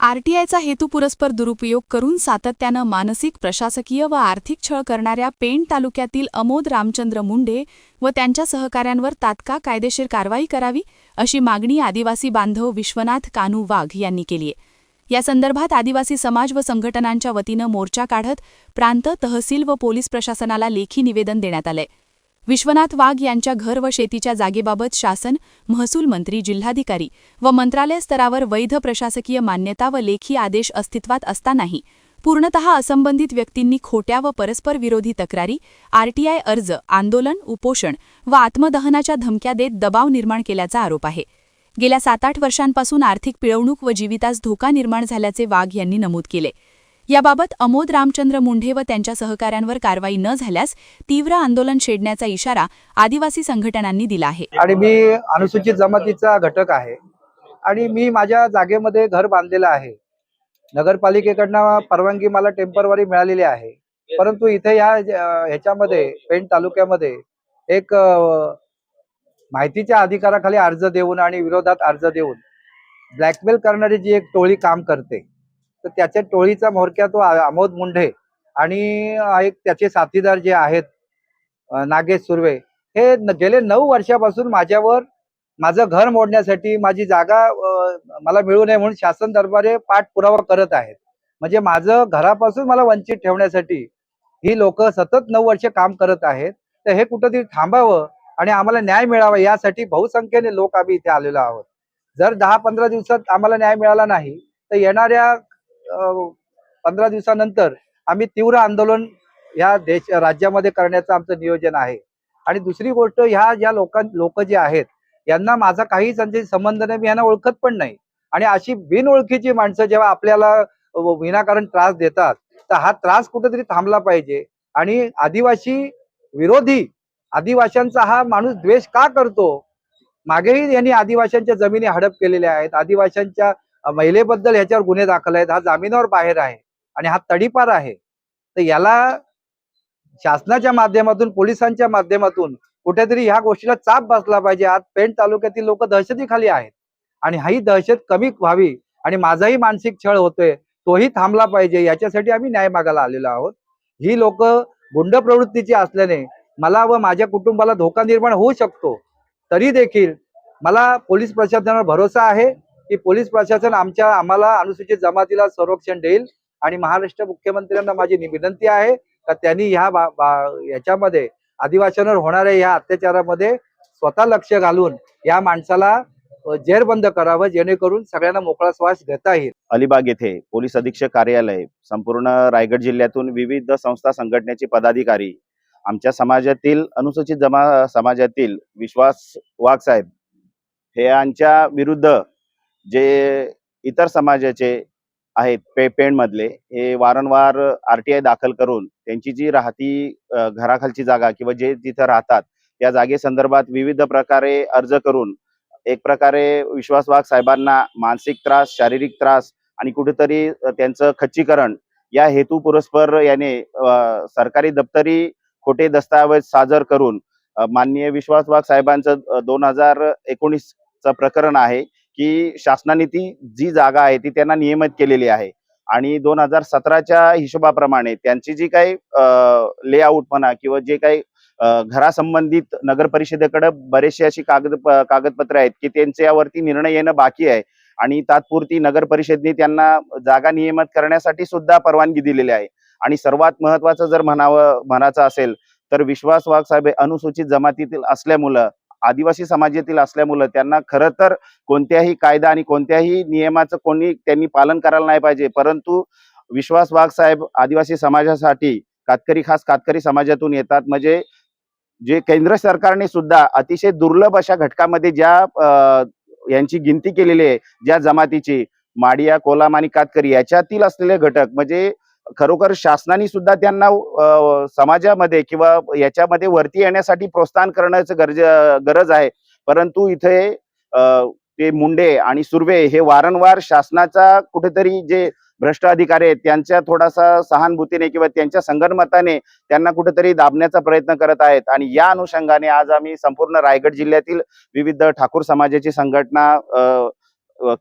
आरटीआयचा हेतुपुरस्पर दुरुपयोग करून सातत्यानं मानसिक प्रशासकीय व आर्थिक छळ करणाऱ्या पेण तालुक्यातील अमोद रामचंद्र मुंडे व त्यांच्या सहकाऱ्यांवर तात्काळ कायदेशीर कारवाई करावी अशी मागणी आदिवासी बांधव विश्वनाथ कानू वाघ यांनी केली आहे या संदर्भात आदिवासी समाज व संघटनांच्या वतीनं मोर्चा काढत प्रांत तहसील व पोलीस प्रशासनाला लेखी निवेदन देण्यात आलंय. विश्वनाथ वाघ यांच्या घर व शेतीच्या जागेबाबत शासन महसूल मंत्री जिल्हाधिकारी व मंत्रालय स्तरावर वैध प्रशासकीय मान्यता व लेखी आदेश अस्तित्वात असतानाही पूर्णतः असंबंधित व्यक्तींनी खोट्या व परस्पर विरोधी तक्रारी आरटीआय अर्ज आंदोलन उपोषण व आत्मदहनाच्या धमक्या देत दबाव निर्माण केल्याचा आरोप आहे. गेल्या सात आठ वर्षांपासून आर्थिक पिळवणूक व जीवितास धोका निर्माण झाल्याचे वाघ यांनी नमूद केले. याबाबत अमोद रामचंद्र मुंढे व त्यांच्या सहकाऱ्यांवर कारवाई न झाल्यास तीव्र आंदोलन छेडण्याचा इशारा आदिवासी संघटनांनी दिला आहे. आणि मी अनुसूचित जमातीचा घटक आहे. आणि मी माझ्या जागेमध्ये घर बांधलेलं आहे. नगरपालिकेकडनं परवानगी मला टेम्परवरी मिळालेली आहे. परंतु इथे या ह्याच्यामध्ये पेण तालुक्यामध्ये एक माहितीच्या अधिकाराखाली अर्ज देऊन आणि विरोधात अर्ज देऊन ब्लॅकमेल करणारी जी एक टोळी काम करते तर त्याच्या टोळीचा म्होरक्या तो आमोद मुंढे आणि एक त्याचे साथीदार जे आहेत नागेश सुर्वे हे गेले नऊ वर्षापासून माझ्यावर माझं घर मोडण्यासाठी माझी जागा मला मिळू नये म्हणून शासन दरबारे पाठपुरावा करत आहेत. म्हणजे माझं घरापासून मला वंचित ठेवण्यासाठी ही लोक सतत नऊ वर्ष काम करत आहेत. तर हे कुठंतरी थांबावं आणि आम्हाला न्याय मिळावा यासाठी बहुसंख्येने लोक आम्ही इथे आलेलो आहोत. जर दहा पंधरा दिवसात आम्हाला न्याय मिळाला नाही तर येणाऱ्या पंधरा दिवसानंतर आम्ही तीव्र आंदोलन ह्या देश राज्यामध्ये करण्याचं आमचं नियोजन आहे. आणि दुसरी गोष्ट ह्या ज्या लोकां लोक जे आहेत यांना माझा काही त्यांचे संबंध नाही मी यांना ओळखत पण नाही. आणि अशी बिनओळखीची माणसं जेव्हा आपल्याला विनाकारण त्रास देतात तर हा त्रास कुठेतरी थांबला पाहिजे. आणि आदिवासी विरोधी आदिवाशांचा हा माणूस द्वेष का करतो? मागेही यांनी आदिवाशांच्या जमिनी हडप केलेल्या आहेत. आदिवाशांच्या महिलेबद्दल ह्याच्यावर गुन्हे दाखल आहेत. हा जामिनावर बाहेर आहे आणि हा तडीपार आहे. तर याला शासनाच्या माध्यमातून पोलिसांच्या माध्यमातून कुठेतरी ह्या गोष्टीला चाप बसला पाहिजे. आज पेण तालुक्यातील लोक दहशतीखाली आहेत आणि ही दहशत कमी व्हावी आणि माझाही मानसिक छळ होतोय तोही थांबला पाहिजे. याच्यासाठी आम्ही न्याय मागायला आलेलो आहोत. ही लोक गुंड प्रवृत्तीची असल्याने मला व माझ्या कुटुंबाला धोका निर्माण होऊ शकतो. तरी देखील मला पोलीस प्रशासनावर भरोसा आहे. की पोलीस प्रशासन आमच्या आम्हाला अनुसूचित जमातीला संरक्षण देईल आणि महाराष्ट्र मुख्यमंत्र्यांना माझी विनंती आहे. का त्यांनी ह्या याच्यामध्ये आदिवासींवर होणाऱ्या या अत्याचारामध्ये स्वतः लक्ष घालून या माणसाला जेरबंद करावं जेणेकरून सगळ्यांना मोकळा श्वास घेता येईल. अलिबाग येथे पोलीस अधीक्षक कार्यालय संपूर्ण रायगड जिल्ह्यातून विविध संस्था संघटनेचे पदाधिकारी आमच्या समाजातील अनुसूचित जमा समाजातील विश्वास वाघ साहेब हे यांच्या विरुद्ध जे इतर समाजाचे आहेत पे पेणमधले हे वारंवार आर टी आय दाखल करून त्यांची जी राहती घराखालची जागा किंवा जे तिथं राहतात त्या जागेसंदर्भात विविध प्रकारे अर्ज करून एक प्रकारे विश्वास वाघ साहेबांना मानसिक त्रास शारीरिक त्रास आणि कुठेतरी त्यांचं खच्चीकरण या हेतू पुरस्पर याने सरकारी दप्तरी खोटे दस्तावेज सादर करून माननीय विश्वास वाघ साहेबांचं दोन हजार एकोणीसचं प्रकरण आहे. की शासनाने ती जी जागा आहे ती त्यांना नियमित केलेली आहे. आणि दोन हजार सतराच्या हिशोबाप्रमाणे त्यांची जी काही लेआउट म्हणा किंवा जे काही घरासंबंधित नगर परिषदेकडे बरेचसे अशी कागद कागदपत्रे कागदपत्र आहेत की त्यांच्यावरती निर्णय येणं बाकी आहे. आणि तात्पुरती नगर परिषदने त्यांना जागा नियमित करण्यासाठी सुद्धा परवानगी दिलेली आहे. आणि सर्वात महत्वाचं जर म्हणावं म्हणायचं असेल तर विश्वास वाघ साहेब अनुसूचित जमातीतील असल्यामुळं आदिवासी समाजातील असल्यामुळं त्यांना खरं तर कोणत्याही कायदा आणि कोणत्याही नियमाचं कोणी त्यांनी पालन करायला नाही पाहिजे. परंतु विश्वास वाघ साहेब आदिवासी समाजासाठी कातकरी खास कातकरी समाजातून येतात. म्हणजे जे केंद्र सरकारने सुद्धा अतिशय दुर्लभ अशा घटकामध्ये ज्या अ, यांची गिनती केलेली आहे ज्या जमातीची माडिया कोलाम आणि कातकरी याच्यातील असलेले घटक म्हणजे खरोखर शासनाने सुद्धा त्यांना समाजामध्ये किंवा याच्यामध्ये वरती येण्यासाठी प्रोत्साहन करण्याचं गरज गरज आहे. परंतु इथे अ, ते मुंडे आणि सुर्वे हे वारंवार शासनाचा कुठेतरी जे भ्रष्ट अधिकारी आहेत त्यांच्या थोडासा सहानुभूतीने किंवा त्यांच्या संगणमताने त्यांना कुठेतरी दाबण्याचा प्रयत्न करत आहेत. आणि या अनुषंगाने आज आम्ही संपूर्ण रायगड जिल्ह्यातील विविध ठाकूर समाजाची संघटना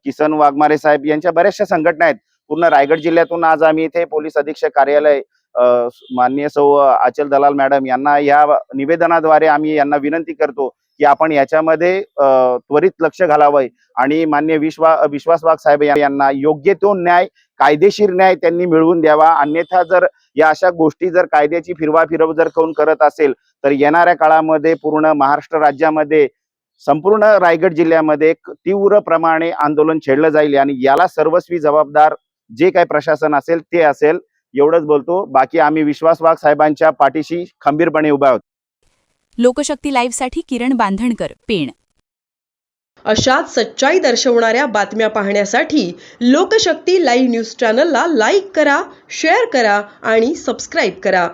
किसन वाघमारे साहेब यांच्या बऱ्याचशा संघटना आहेत. पूर्ण रायगड जिल्ह्यातून आज आम्ही इथे पोलीस अधीक्षक कार्यालय माननीय सौ अचल दलाल मॅडम यांना या निवेदनाद्वारे आम्ही यांना विनंती करतो की आपण याच्यामध्ये त्वरित लक्ष घालावं आणि मान्य विश्वा विश्वास वाघ साहेब यांना योग्य तो न्याय कायदेशीर न्याय त्यांनी मिळवून द्यावा. अन्यथा जर या अशा गोष्टी जर कायद्याची फिरवा फिरव जर कोण करत असेल तर येणाऱ्या काळामध्ये पूर्ण महाराष्ट्र राज्यामध्ये संपूर्ण रायगड जिल्ह्यामध्ये एक तीव्र प्रमाणे आंदोलन छेडलं जाईल आणि याला सर्वस्वी जबाबदार जे काही प्रशासन असेल ते असेल एवढंच बोलतो. बाकी आम्ही विश्वास वाघ साहेबांच्या पाठीशी खंबीरपणे उभा आहोत. लोकशक्ती लाईव्हसाठी किरण बांधणकर पेण. अशाच सच्चाई दर्शवणाऱ्या बातम्या पाहण्यासाठी लोकशक्ती लाईव्ह न्यूज चॅनलला लाईक करा शेअर करा आणि सबस्क्राईब करा.